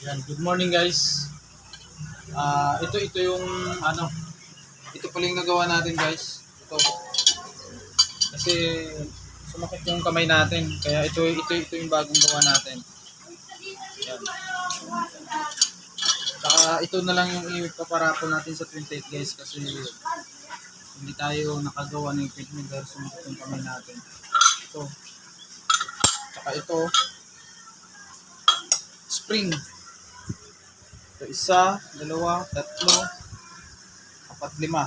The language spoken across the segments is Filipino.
Yan, good morning guys. Ah, ito ito yung ano, ito pala yung nagawa natin guys. Ito. Kasi sumakit yung kamay natin. Kaya ito ito ito yung bagong gawa natin. Yan. Saka ito na lang yung ipaparapol natin sa 28 guys kasi hindi tayo nakagawa ng equipment dahil sumakit yung kamay natin. Ito. Saka ito spring. Isa, dalawa, tatlo, apat, lima.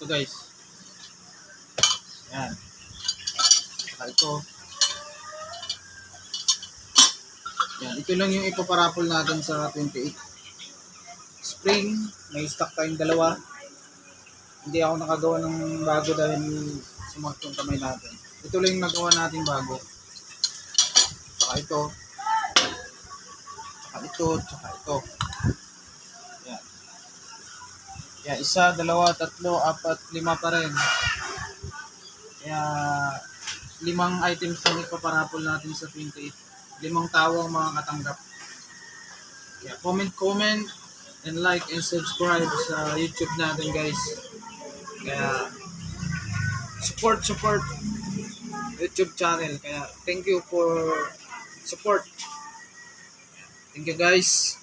Ito guys. Yan. Saka ito. Yan. Ito lang yung ipaparapol natin sa 28. Spring, may stock tayong dalawa. Hindi ako nakagawa ng bago dahil sumakit yung kamay natin. Ito lang yung nagawa natin bago. Saka ito. Saka ito, saka ito. Kaya isa, dalawa, tatlo, apat, lima pa rin. Kaya limang items lang ipaparapol natin sa 28. Limang tao ang mga katanggap. Kaya comment, comment, and like and subscribe sa YouTube natin guys. Kaya support, support YouTube channel. Kaya thank you for support. Thank you guys.